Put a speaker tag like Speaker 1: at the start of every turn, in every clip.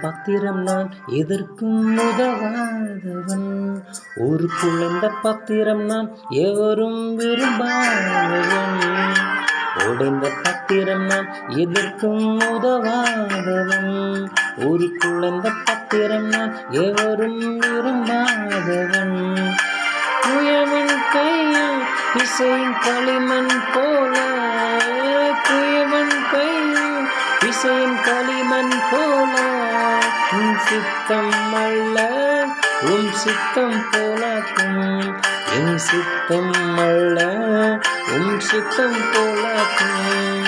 Speaker 1: பத்திரம் நான் எதற்கும் உதவாதவன். ஒரு குழந்த பத்திரம் நான் எவரும் விரும்பாதவன். உடைந்த பத்திரம் நான் எதற்கும் உதவாதவன். ஒரு குழந்த பத்திரம் நான் எவரும் விரும்பாதவன். குயவன் கையில் பிசையும் களிமண் போல. குயவன் கையில் பிசையும் களி களிமண் போல உன் சித்தம் அல்ல உன் சித்தம் போலாக்கும். என் சித்தம் அல்ல உன் சித்தம் போலாக்கும்.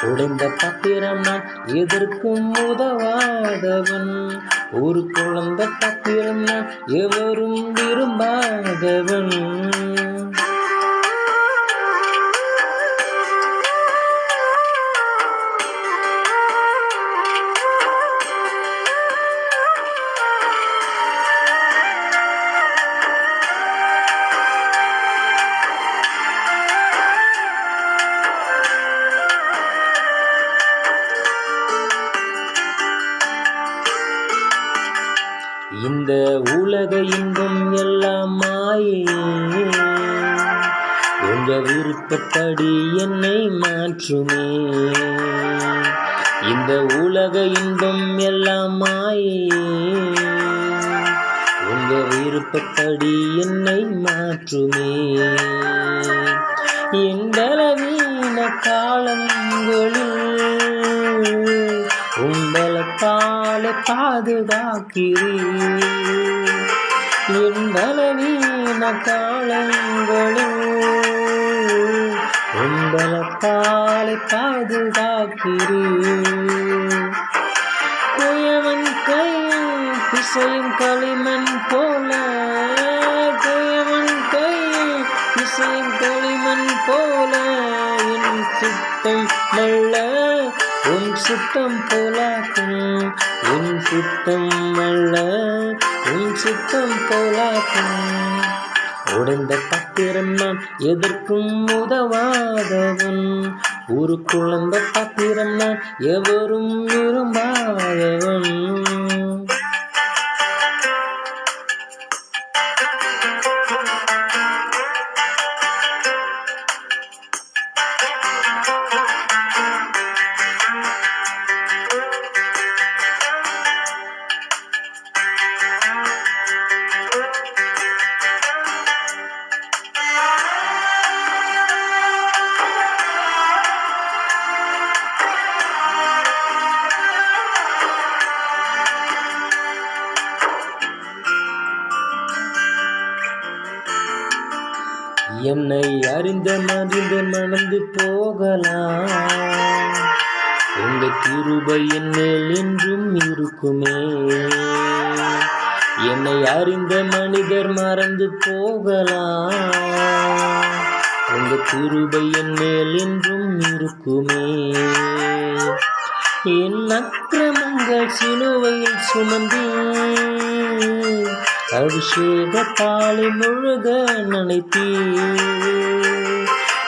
Speaker 1: உடைந்த பத்திரம் நான் எதற்கும் உதவாதவன். ஒரு குழந்த பத்திரம் நான் எவரும் விரும்பாதவன். இந்த உலக இன்பம் எல்லாம் மாயே. உங்க விருப்பப்படி என்னை மாற்றுமே. இந்த உலக இன்பம் எல்லாம் மாயே. உங்க விருப்பப்படி என்னை மாற்றுமே. எந்தளவீன காலங்களில் உங்களத்தால் பாதுகாக்கிறீர் எந்தளவீன காலங்களில் உங்களத்தால் பாதுகாக்கிறீர் குயவன் கையில் பிசையும் களிமண் போல குயவன் கையில் பிசையும் களிமண் போல என் சித்தம் நல்ல உன் சுத்தம் போலாக்கும் உன் சுத்தம் அல்ல உன் சுத்தம் போலாக்கும். உடைந்த பத்திரம் நான் எதற்கும் உதவாதவன். ஒரு குழந்த பத்திரம் நான் எவரும் விரும்பாதவன். என்னை அறிந்த மறிந்து மணந்து போகலாம். உங்க கிருபை என் என்றும் இருக்குமே. என்னை அறிந்த மனிதர் மறந்து போகலாம். உங்க கிருபை என் என்றும் இருக்குமே. என் அக்கிரமங்கள் சிலுவையில் அபிஷேக அபிஷேகத்தாலை முழுக நினைத்தீ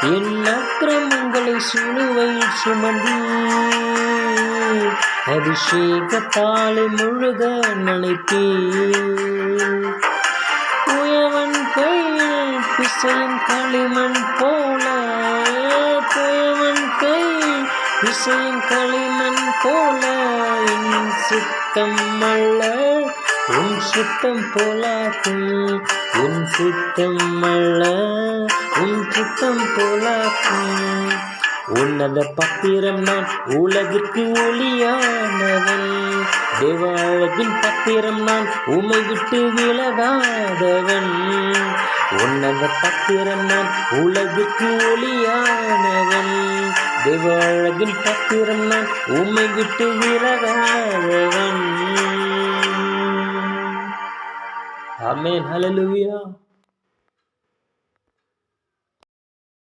Speaker 1: என் அக்கிரமங்களை சிலுவையில் அபிஷேக அபிஷேகத்தாலை முழுக நினைத்தீ குயவன் கையில் பிசையும் களிமண் போல குயவன் கையில் பிசையும் களிமண் போல என் சித்தம் அல்ல உன் சுத்தம் போலாக்கும் உன் சுத்தம் அல்ல உன் சுத்தம் போலாக்கும். உன்னத பத்திரம் நான் உலகிற்கு ஒளியானவன். தேவாழகின் பத்திரம் நான் உமை விட்டு விலகாதவன். உன்னத பத்திரம் நான் உலகிற்கு ஒளியானவன். தேவாழகின் பத்திரம் நான் உமை விட்டு விலகாதவன். Amen. Hallelujah.